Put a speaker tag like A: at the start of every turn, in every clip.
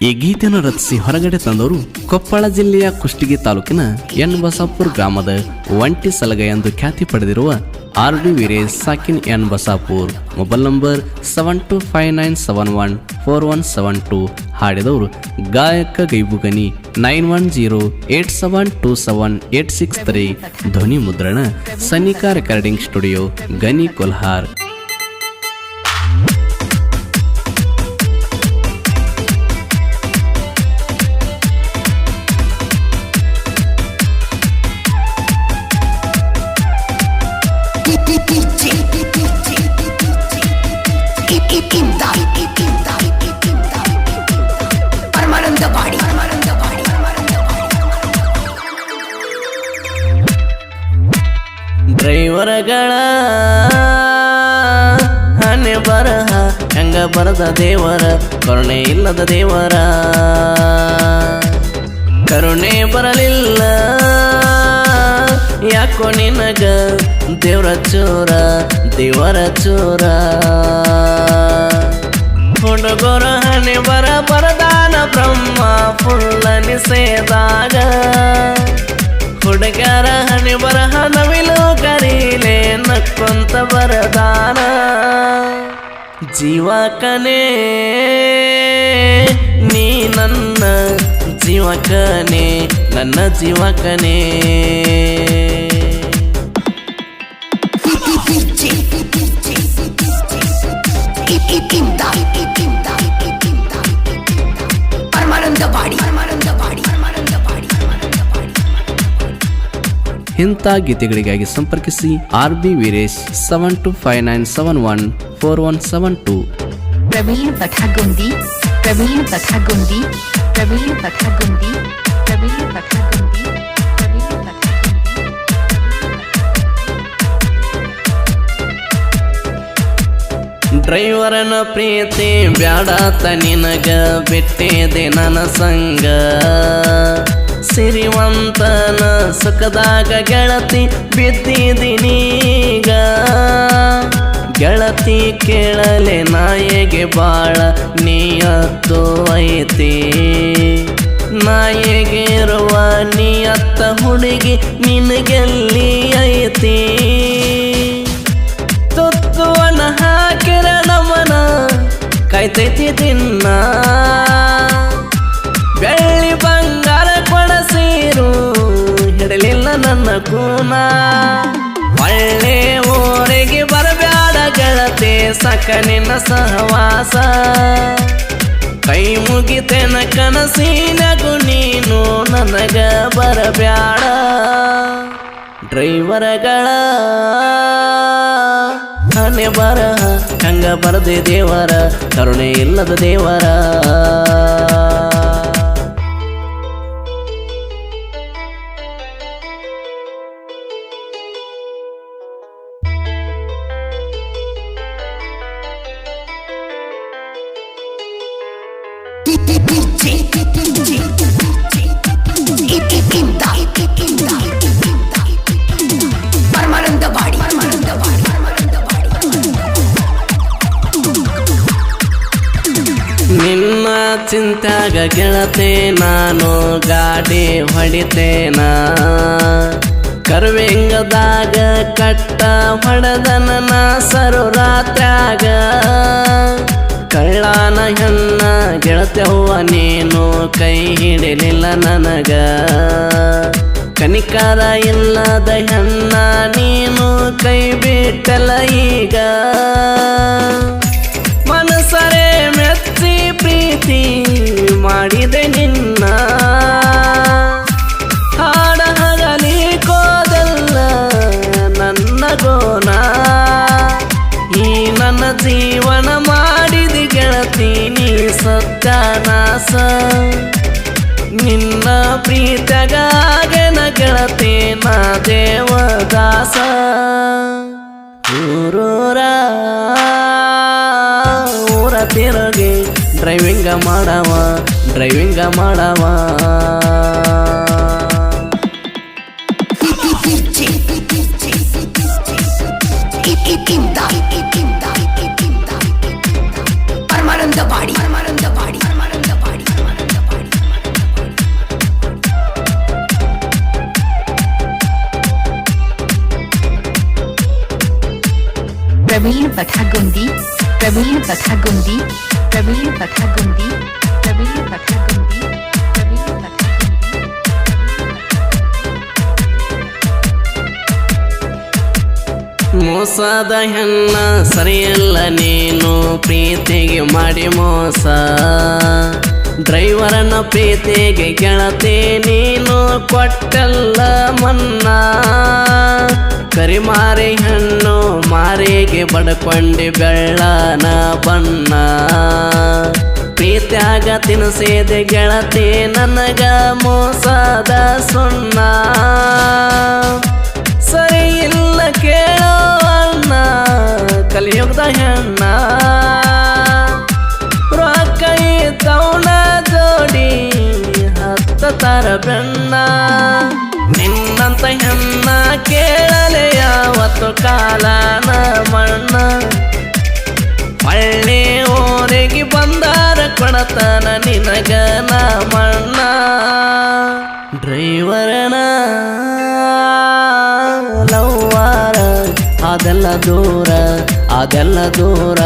A: ಈ ಗೀತೆಯನ್ನು ರಚಿಸಿ ಹೊರಗಡೆ ತಂದವರು ಕೊಪ್ಪಳ ಜಿಲ್ಲೆಯ ಕುಷ್ಟಗಿ ತಾಲೂಕಿನ ಎನ್ ಬಸಾಪುರ್ ಗ್ರಾಮದ ಒಂಟಿ ಸಲಗ ಎಂದು ಖ್ಯಾತಿ ಪಡೆದಿರುವ R D Veeresh ಸಾಕಿನ್ N Basapur mobile number seven two five nine seven one four one seven two ಹಾಡಿದವರು ಗಾಯಕ Gaibugani nine one zero eight seven two seven eight six three ಧ್ವನಿ ಮುದ್ರಣ ಸನಿಕಾ ರೆಕಾರ್ಡಿಂಗ್ ಸ್ಟುಡಿಯೋ ಗನಿ ಕೊಲ್ಹಾರ್. ಡ್ರೈವರ್ಗಳ ಹಣೆ ಬರಹ, ಹೆಂಗ ಬರದ ದೇವರ, ಕರುಣೆ ಇಲ್ಲದ ದೇವರ. ಕರುಣೆ ಬರಲಿಲ್ಲ, ಯಾಕೋ ನಿನಗ ದೇವರ ಚೋರ ದೇವರ ಚೋರ. ಹುಡುಗರ ಹಣೆ ಬರ ಬರದಾನ ಬ್ರಹ್ಮ ಫುಲ್ಲ ನಿಸೇದಾಗ ಹುಡುಗರ ಹನಿ ಬರಹ ನವಿಲು ಕರೀಲೆ ನಕ್ಕೊಂತ ಬರದಾನ. ಜೀವಕನೇ ನೀ ನನ್ನ ಜೀವಕನೇ ನನ್ನ ಜೀವಕನೇ ಇಂಥ ಗೀತೆಗಳಿಗಾಗಿ ಸಂಪರ್ಕಿಸಿ R B Veeresh seven two five nine seven one four one
B: seven two. Praveen Pathagundi Praveen Pathagundi Praveen Pathagundi Praveen Pathagundi
A: ಡ್ರೈವರನ ಪ್ರೀತಿ ಬ್ಯಾಡಾತ ನಿನಗ ಬಿಟ್ಟಿದೆ ನನ್ನ ಸಂಗ. ಸಿರಿವಂತನ ಸುಖದಾಗ ಗೆಳತಿ ಬಿದ್ದಿದ್ದೀನೀಗ. ಗೆಳತಿ ಕೇಳಲೆ ನಾಯಿಗೆ ಬಾಳ ನೀಯತ್ತು ಐತಿ. ನಾಯಿಗೆ ಇರುವ ನೀಯತ್ತ ಹುಡುಗಿ ನಿನಗೆಲ್ಲಿ ಐತಿ? ತುತ್ತುವನ ಹಾಕಿರ ನಮನ ಕಾಯ್ತೈತಿ ದಿನ ಕೂನ ಒಳ್ಳೆ ಊರಿಗೆ ಬರಬೇಡ ಗೆಳತಿ ಸಕ ನಿನ್ನ ಸಹವಾಸ. ಕೈ ಮುಗಿತೆನ ಕನಸಿನಗು ನೀನು, ನನಗ ಬರಬ್ಯಾಡ. ಡ್ರೈವರ್ಗಳ ಹಣೆ ಬರ, ಹಂಗ ಬರದೆ ದೇವರ, ಕರುಣೆ ಇಲ್ಲದ ದೇವರ. ಗೆಳತೆ ನಾನು, ಗಾಡಿ ಹೊಡಿತೇನ ಕರ್ವೆಂಗದಾಗ ಕಟ್ಟ ಹೊಡೆದನ ಸರು ರಾತ್ರಾಗ ಕಳ್ಳಾನ ಹೆಣ್ಣ ಗೆಳತೆವ್ವ ನೀನು ಕೈ ಹಿಡಿಲಿಲ್ಲ ನನಗ. ಕನಿಕಾರ ಇಲ್ಲದ ಹೆಣ್ಣ ನೀನು ಕೈ ಬಿಟ್ಟಲ್ಲ ಈಗ. ಪ್ರೀತಿ ಮಾಡಿದೆ ನಿನ್ನ. ಹಾಡ ಹಗಲಿ ಕೋದಲ್ಲ ನನ್ನ ಗೋನ. ಈ ನನ್ನ ಜೀವನ ಮಾಡಿದ ಗೆಳತಿ ನೀ ಸತ್ಯನಾಸ ನಿನ್ನ ಪ್ರೀತಗಾಗೆ ಗೆಳತಿ ನಾ ದೇವದಾಸ. ಊರೂರ
C: ड्राइविंग
B: प्रवीण पठागुंदी ಪ್ರವೀಣ್ ಪಥಗುಂದಿ ಪ್ರವೀಣ್ ಪಥಗುಂದಿ ಪ್ರವೀಣ್ ಪಥಗುಂದಿ
A: ಮೋಸದ ಹೆಣ್ಣ ಸರಿಯಲ್ಲ ನೀನು ಪ್ರೀತಿಗೆ ಮಾಡಿ ಮೋಸ. ಡ್ರೈವರನ ಪ್ರೀತಿಗೆ ಗೆಳತಿ ನೀನು ಕೊಟ್ಟಲ್ಲ ಮನ್ನಾ. ಕರಿಮಾರಿ ಹಣ್ಣು ಮಾರಿಗೆ ಬಡ್ಕೊಂಡಿ ಬೆಳ್ಳನ ಬಣ್ಣ. ಪ್ರೀತ್ಯಾಗ ತಿನಿಸಿದೆ ಗೆಳತಿ, ನನಗ ಮೋಸದ ಸುಣ್ಣ. ಸರಿ ಇಲ್ಲ ಕೇಳೋ ಅಣ್ಣ, ಕಲಿಯುಗದ ಹೆಣ್ಣ. ಹತ್ತ ಬೆನ್ನ, ನಿನ್ನಂತ ಹೆಣ್ಣ ಕೇಳಲೆ ಯಾವತ್ತು ಕಾಲ ಮಣ್ಣ. ಒಳ್ಳೆ ಊರಿಗೆ ಬಂದಾರ ಕೊಡತನ ನಿನಗನ ಮಣ್ಣ. ಡ್ರೈವರನ ಲವ್ವಾರ, ಅದೆಲ್ಲ ದೂರ ಅದೆಲ್ಲ ದೂರ.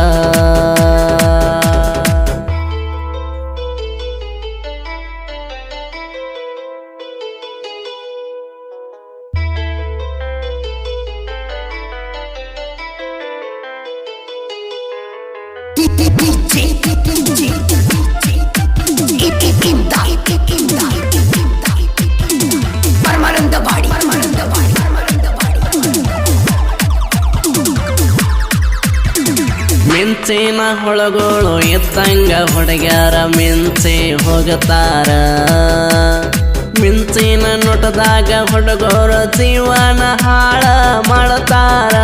A: ಮಿಂಚಿನ ಹೊಳಗೋಳು ಎತ್ತಂಗ ಹುಡುಗ್ಯಾರ ಮಿಂಚಿ ಹೋಗತಾರ. ಮಿಂಚಿನ ನೋಟದಾಗ ಹೊಡಗೋರು ಜೀವನ ಹಾಳ ಮಾಡ್ತಾರ.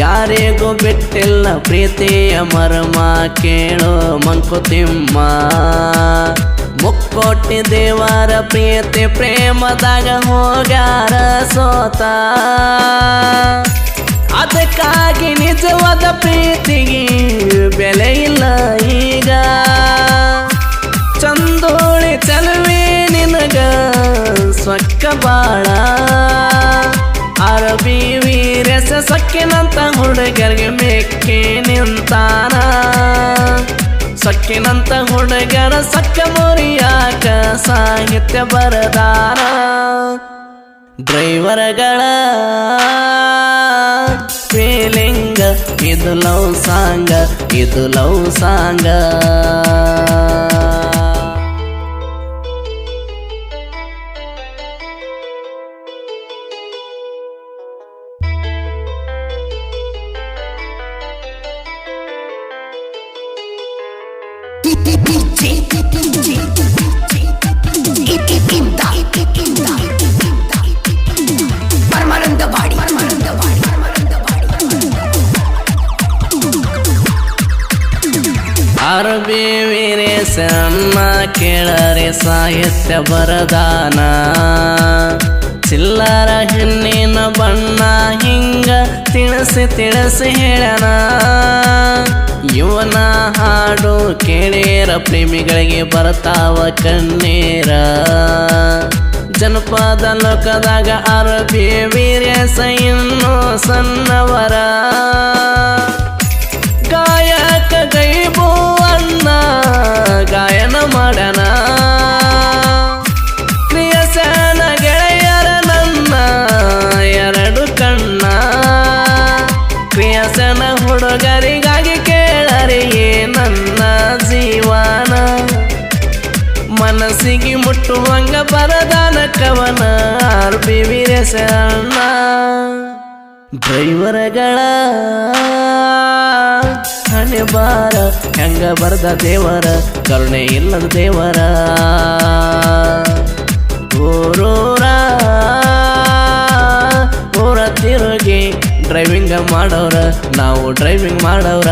A: ಯಾರಿಗೂ ಬಿಟ್ಟಿಲ್ಲ ಪ್ರೀತಿಯ ಮರ್ಮ ಕೇಳೋ ಮಂಕುತಿಮ್ಮ. ಮುಕ್ಕೋಟಿ ದೇವರ ಪ್ರೀತಿ ಪ್ರೇಮದಾಗ ಹೋಗಾರ ಸೋತ. ಅದಕ್ಕಾಗಿ ನಿಜವಾದ ಪ್ರೀತಿಗೆ ಬೆಲೆ ಇಲ್ಲ ಈಗ. ಚಂದೋಳಿ ಚಲುವೆ ನಿನಗ ಸ್ವಕ್ಕ ಬಾಳ. ಅರಬಿ ಸೊಕ್ಕಿನಂತ ಹುಡುಗರಿಗೆ ಮೇಕೆ ನಿಂತಾನ? ಸಕ್ಕಿನಂತ ಹುಡುಗರ ಸಕ್ಕ ಮುರಿಯಾಕ ಸಾಹಿತ್ಯ ಬರದಾರ ಡ್ರೈವರ್ಗಳ ಫೀಲಿಂಗ್ ಇದು ಲವ್ ಸಾಂಗ, ಇದು love ಸಾಂಗ.
C: DJ, DJ, Inda, Inda, Paramanandawadi Paramanandawadi Paramanandawadi
A: ಅರಬಿ ವೀರೇಶನ್ನ ಕೇಳರೆ ಸಾಹಿತ್ಯ ಬರದಾನ ಚಿಲ್ಲರ ಹೆಣ್ಣಿನ ಬಣ್ಣ ಹಿಂಗ ತಿಳಿಸಿ ತಿಳಿಸಿ ಹೇಳನ ಇವನ ಹಾಡು ಕೇಳೇರ, ಪ್ರೇಮಿಗಳಿಗೆ ಬರ್ತಾವ ಕಣ್ಣೀರ. ಜನಪದ ಲೋಕದಾಗ ಅರಬಿ ವೀರ್ಯ ಸೈನ್ನು ಸಣ್ಣವರ. ಗಾಯಕ ಗೈಬು ಅಣ್ಣ, ಗಾಯನ ಮಾಡನ. ಹುಡುಗರಿಗಾಗಿ ಏ ನನ್ನ ಜೀವನ? ಮನಸ್ಸಿಗೆ ಮುಟ್ಟುವಂಗ ಬರದಾನ ಕವನ ವೀರೇಶಣ್ಣ ಡ್ರೈವರ್ಗಳ ಹಣೆ ಬಾರ ಹೆಂಗ ಬರದ ದೇವರ? ಕರುಣೆ ಇಲ್ಲದ ದೇವರ. ಊರೂರ ಡ್ರೈವಿಂಗ್ ಮಾಡೋರ ನಾವು ಡ್ರೈವಿಂಗ್ ಮಾಡೋರ